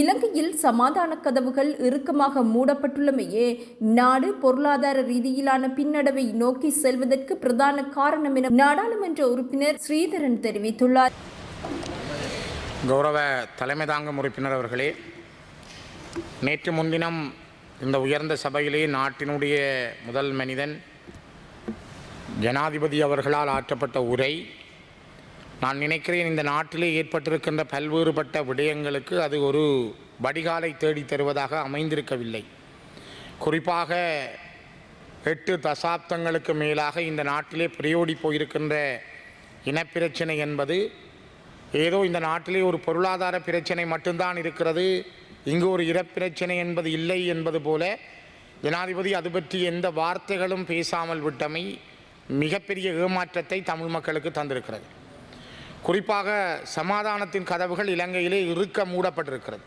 இலங்கையில் சமாதான கதவுகள் இறுக்கமாக மூடப்பட்டுள்ளமையே நாடு பொருளாதார ரீதியிலான பின்னடைவை நோக்கி செல்வதற்கு பிரதான காரணம் என நாடாளுமன்ற உறுப்பினர் ஸ்ரீதரன் தெரிவித்துள்ளார். கௌரவ தலைமை தாங்கும் உறுப்பினர் அவர்களே நேற்று முன்தினம் இந்த உயர்ந்த சபையிலே நாட்டினுடைய முதல் மனிதன் ஜனாதிபதி அவர்களால் ஆற்றப்பட்ட உரை நான் நினைக்கிறேன் இந்த நாட்டிலே ஏற்பட்டிருக்கின்ற பல்வேறுபட்ட விடயங்களுக்கு அது ஒரு வடிகாலை தேடித் தருவதாக அமைந்திருக்கவில்லை. குறிப்பாக எட்டு தசாப்தங்களுக்கு மேலாக இந்த நாட்டிலே பிரியோடி போயிருக்கின்ற இனப்பிரச்சனை என்பது ஏதோ இந்த நாட்டிலே ஒரு பொருளாதார பிரச்சனை மட்டும்தான் இருக்கிறது இங்கு ஒரு இனப்பிரச்சனை என்பது இல்லை என்பது போல ஜனாதிபதி அது பற்றி எந்த வார்த்தைகளும் பேசாமல் விட்டமை மிகப்பெரிய ஏமாற்றத்தை தமிழ் மக்களுக்கு தந்திருக்கிறது. குறிப்பாக சமாதானத்தின் கதவுகள் இலங்கையிலே இறுக்க மூடப்பட்டிருக்கிறது.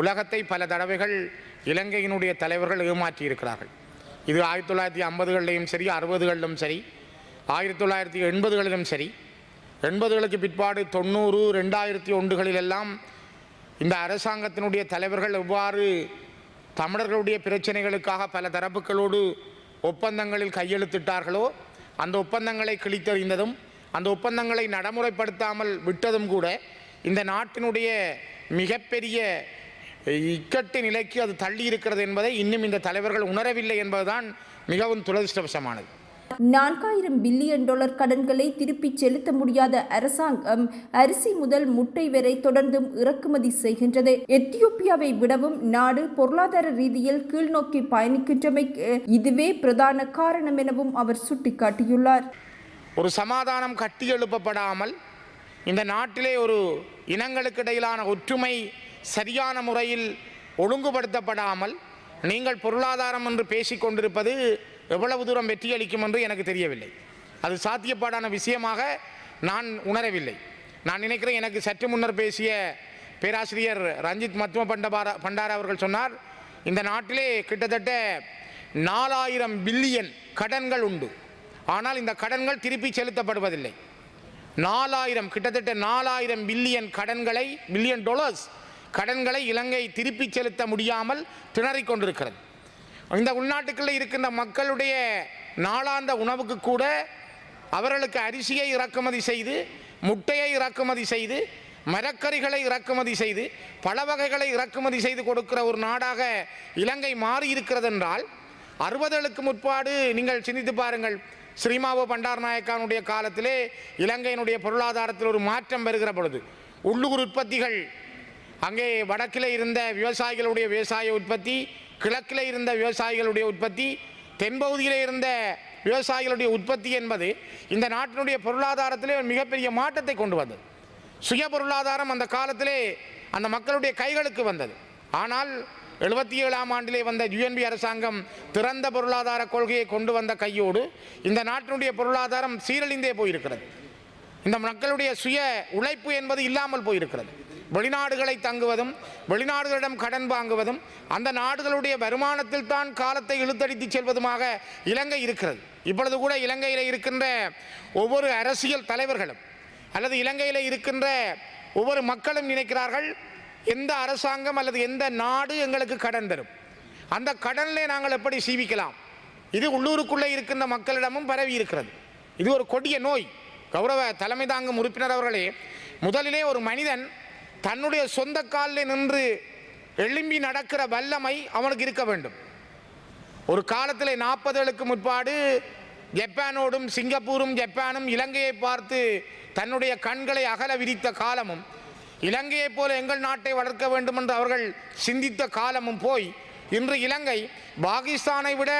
உலகத்தை பல தடவைகள் இலங்கையினுடைய தலைவர்கள் ஏமாற்றி இருக்கிறார்கள் இது ஆயிரத்தி தொள்ளாயிரத்தி ஐம்பதுகளிலும் சரி அறுபதுகளிலும் சரி ஆயிரத்தி தொள்ளாயிரத்தி எண்பதுகளிலும் சரி எண்பதுகளுக்கு பிற்பாடு தொண்ணூறு ரெண்டாயிரத்தி ஒன்றுகளிலெல்லாம் இந்த அரசாங்கத்தினுடைய தலைவர்கள் எவ்வாறு தமிழர்களுடைய பிரச்சனைகளுக்காக பல தரப்புகளோடு ஒப்பந்தங்களில் கையெழுத்திட்டார்களோ அந்த ஒப்பந்தங்களை கிழித்தறிந்ததும் அந்த ஒப்பந்தங்களை நடைமுறைப்படுத்தாமல் விட்டதும் கூட இந்த நாட்டினுடைய மிகப்பெரிய இக்கட்டு நிலைக்கு அது தள்ளி இருக்கிறது என்பதை இன்னும் இந்த தலைவர்கள் உணரவில்லை என்பதுதான் மிகவும் துரதிருஷ்டவசமானது. நான்காயிரம் பில்லியன் டாலர் கடன்களை திருப்பிச் செலுத்த முடியாத அரசாங்கம் அரிசி முதல் முட்டை வரை தொடர்ந்தும் இறக்குமதி செய்கின்றது. எத்தியோப்பியாவை விடவும் நாடு பொருளாதார ரீதியில் கீழ்நோக்கி பயணிக்கின்றமைக்கு இதுவே பிரதான காரணம் எனவும் அவர் சுட்டிக்காட்டியுள்ளார். ஒரு சமாதானம் கட்டி எழுப்பப்படாமல் இந்த நாட்டிலே ஒரு இனங்களுக்கு இடையிலான ஒற்றுமை சரியான முறையில் ஒழுங்குபடுத்தப்படாமல் நீங்கள் பொருளாதாரம் என்று பேசிக்கொண்டிருப்பது எவ்வளவு தூரம் வெற்றியளிக்கும் என்று எனக்கு தெரியவில்லை. அது சாத்தியப்பாடான விஷயமாக நான் உணரவில்லை. நான் நினைக்கிறேன் எனக்கு சற்று முன்னர் பேசிய பேராசிரியர் ரஞ்சித் மத்ம பண்டபார பண்டார அவர்கள் சொன்னார் இந்த நாட்டிலே கிட்டத்தட்ட நாலாயிரம் பில்லியன் கடன்கள் உண்டு. ஆனால் இந்த கடன்கள் திருப்பி செலுத்தப்படுவதில்லை. நாலாயிரம் கிட்டத்தட்ட நாலாயிரம் பில்லியன் கடன்களை பில்லியன் டாலர்ஸ் கடன்களை இலங்கை திருப்பி செலுத்த முடியாமல் திணறிக் கொண்டிருக்கிறது. இந்த உள்நாட்டுக்குள்ளே இருக்கின்ற மக்களுடைய நாளாந்த உணவுக்கு கூட அவர்களுக்கு அரிசியை இறக்குமதி செய்து முட்டையை இறக்குமதி செய்து மரக்கறிகளை இறக்குமதி செய்து பல வகைகளை இறக்குமதி செய்து கொடுக்கிற ஒரு நாடாக இலங்கை மாறி இருக்கிறது என்றால் அறுபதுகளுக்கு முற்பாடு நீங்கள் சிந்தித்து பாருங்கள் ஸ்ரீமாவோ பண்டாரநாயக்கானுடைய காலத்திலே இலங்கையினுடைய பொருளாதாரத்தில் ஒரு மாற்றம் வருகிற பொழுது உள்ளூர் உற்பத்திகள் அங்கே வடக்கில் இருந்த விவசாயிகளுடைய விவசாய உற்பத்தி கிழக்கில் இருந்த விவசாயிகளுடைய உற்பத்தி தென்பகுதியில் இருந்த விவசாயிகளுடைய உற்பத்தி என்பது இந்த நாட்டினுடைய பொருளாதாரத்திலே மிகப்பெரிய மாற்றத்தை கொண்டு வந்தது. சுய பொருளாதாரம் அந்த காலத்திலே அந்த மக்களுடைய கைகளுக்கு வந்தது. ஆனால் எழுபத்தி ஏழாம் ஆண்டிலே வந்த யுஎன்பி அரசாங்கம் திறந்த பொருளாதார கொள்கையை கொண்டு வந்த கையோடு இந்த நாட்டினுடைய பொருளாதாரம் சீரழிந்தே போயிருக்கிறது. இந்த மக்களுடைய சுய உழைப்பு என்பது இல்லாமல் போயிருக்கிறது. வெளிநாடுகளை தங்குவதும் வெளிநாடுகளிடம் கடன் வாங்குவதும் அந்த நாடுகளுடைய வருமானத்தில் தான் காலத்தை இழுத்தடித்து செல்வதுமாக இலங்கை இருக்கிறது. இப்பொழுது கூட இலங்கையில் இருக்கின்ற ஒவ்வொரு அரசியல் தலைவர்களும் அல்லது இலங்கையில் இருக்கின்ற ஒவ்வொரு மக்களும் நினைக்கிறார்கள் எந்த அரசாங்கம் அல்லது எந்த நாடு எங்களுக்கு கடன் தரும்? அந்த கடனில் நாங்கள் எப்படி சீவிக்கலாம்? இது உள்ளூருக்குள்ளே இருக்கின்ற மக்களிடமும் பரவி இருக்கிறது. இது ஒரு கொடிய நோய். கௌரவ தலைமை தாங்கும் உறுப்பினர் அவர்களே முதலிலே ஒரு மனிதன் தன்னுடைய சொந்த காலில் நின்று எழும்பி நடக்கிற வல்லமை அவனுக்கு இருக்க வேண்டும். ஒரு காலத்தில் நாற்பதுகளுக்கு முற்பாடு ஜப்பானோடும் சிங்கப்பூரும் ஜப்பானும் இலங்கையை பார்த்து தன்னுடைய கண்களை அகல விரித்த காலமும் இலங்கையைப் போல எங்கள் நாட்டை வளர்க்க வேண்டும் என்று அவர்கள் சிந்தித்த காலமும் போய் இன்று இலங்கை பாகிஸ்தானை விட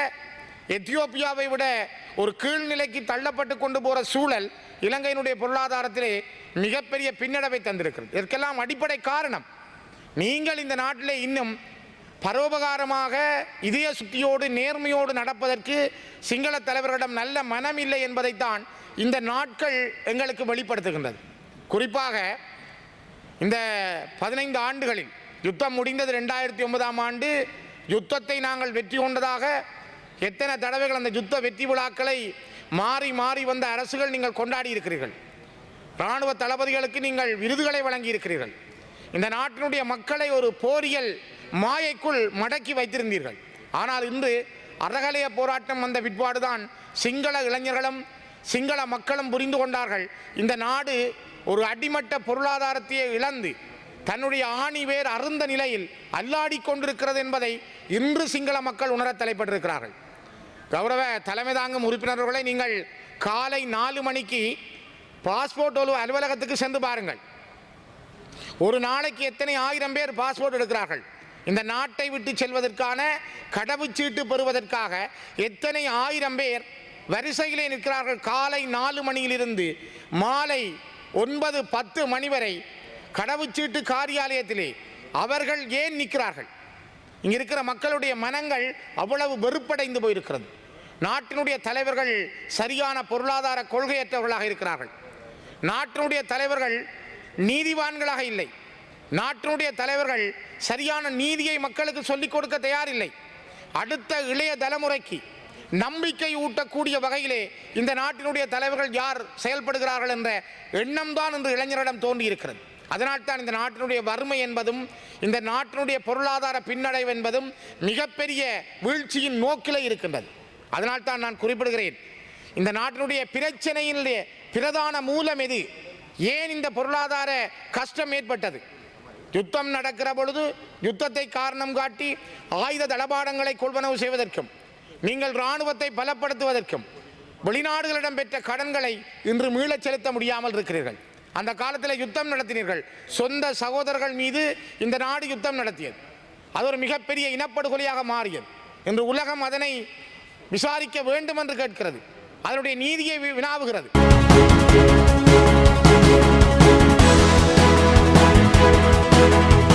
எத்தியோப்பியாவை விட ஒரு கீழ்நிலைக்கு தள்ளப்பட்டு கொண்டு போகிற சூழல் இலங்கையினுடைய பொருளாதாரத்திலே மிகப்பெரிய பின்னடைவை தந்திருக்கிறது. இதற்கெல்லாம் அடிப்படை காரணம் நீங்கள் இந்த நாட்டிலே இன்னும் பரோபகாரமாக இதய சுத்தியோடு நேர்மையோடு நடப்பதற்கு சிங்கள தலைவர்களிடம் நல்ல மனம் இல்லை என்பதைத்தான் இந்த நாட்கள் எங்களுக்கு வெளிப்படுத்துகின்றது. குறிப்பாக இந்த பதினைந்து ஆண்டுகளில் யுத்தம் முடிந்தது ரெண்டாயிரத்தி ஒன்பதாம் ஆண்டு. யுத்தத்தை நாங்கள் வெற்றி கொண்டதாக எத்தனை தடவைகள் அந்த யுத்த வெற்றி விழாக்களை மாறி மாறி வந்த அரசுகள் நீங்கள் கொண்டாடி இருக்கிறீர்கள். இராணுவ தளபதிகளுக்கு நீங்கள் விருதுகளை வழங்கி இருக்கிறீர்கள் இந்த நாட்டினுடைய மக்களை ஒரு போரியல் மாயைக்குள் மடக்கி வைத்திருந்தீர்கள். ஆனால் இன்று அறகலைய போராட்டம் வந்த பிற்பாடுதான் சிங்கள இளைஞர்களும் சிங்கள மக்களும் புரிந்து கொண்டார்கள். இந்த நாடு ஒரு அடிமட்ட பொருளாதாரத்தையே இழந்து தன்னுடைய ஆணி வேர் அருந்த நிலையில் அல்லாடி கொண்டிருக்கிறது என்பதை இன்று சிங்கள மக்கள் உணரத் தலைப்பட்டிருக்கிறார்கள். கௌரவ தலைமை தாங்கும் உறுப்பினர்களை நீங்கள் காலை நாலு மணிக்கு பாஸ்போர்ட் அலுவலகத்துக்கு சென்று பாருங்கள். ஒரு நாளைக்கு எத்தனை ஆயிரம் பேர் பாஸ்போர்ட் எடுக்கிறார்கள்? இந்த நாட்டை விட்டு செல்வதற்கான கடவுச்சீட்டு பெறுவதற்காக எத்தனை ஆயிரம் பேர் வரிசையிலே நிற்கிறார்கள்? காலை நாலு மணியிலிருந்து மாலை ஒன்பது பத்து மணி வரை கடவுச்சீட்டு காரியாலயத்திலே அவர்கள் ஏன் நிற்கிறார்கள்? இங்கே இருக்கிற மக்களுடைய மனங்கள் அவ்வளவு வெறுப்படைந்து போயிருக்கிறது. நாட்டினுடைய தலைவர்கள் சரியான பொருளாதார கொள்கையற்றவர்களாக இருக்கிறார்கள். நாட்டினுடைய தலைவர்கள் நீதிவான்களாக இல்லை. நாட்டினுடைய தலைவர்கள் சரியான நீதியை மக்களுக்கு சொல்லிக் கொடுக்க தயாரில்லை. அடுத்த இளைய தலைமுறைக்கு நம்பிக்கை ஊட்டக்கூடிய வகையிலே இந்த நாட்டினுடைய தலைவர்கள் யார் செயல்படுகிறார்கள் என்ற எண்ணம் தான் இன்று இளைஞரிடம் தோன்றியிருக்கிறது. அதனால்தான் இந்த நாட்டினுடைய வறுமை என்பதும் இந்த நாட்டினுடைய பொருளாதார பின்னடைவு என்பதும் மிகப்பெரிய வீழ்ச்சியின் நோக்கிலே இருக்கின்றது. அதனால்தான் நான் குறிப்பிடுகிறேன் இந்த நாட்டினுடைய பிரச்சனையினுடைய பிரதான மூலம் எது? ஏன் இந்த பொருளாதார கஷ்டம் ஏற்பட்டது? யுத்தம் நடக்கிற பொழுது யுத்தத்தை காரணம் காட்டி ஆயுத தளபாடங்களை கொள்வனவு செய்வதற்கும் நீங்கள் இராணுவத்தை பலப்படுத்துவதற்கும் வெளிநாடுகளிடம் பெற்ற கடன்களை இன்று மீளச் செலுத்த முடியாமல் இருக்கிறீர்கள். அந்த காலத்தில் யுத்தம் நடத்தினீர்கள். சொந்த சகோதரர்கள் மீது இந்த நாடு யுத்தம் நடத்தியது. அது ஒரு மிகப்பெரிய இனப்படுகொலையாக மாறியது. இன்று உலகம் அதனை விசாரிக்க வேண்டும் என்று கேட்கிறது. அதனுடைய நீதியை வினாவுகிறது.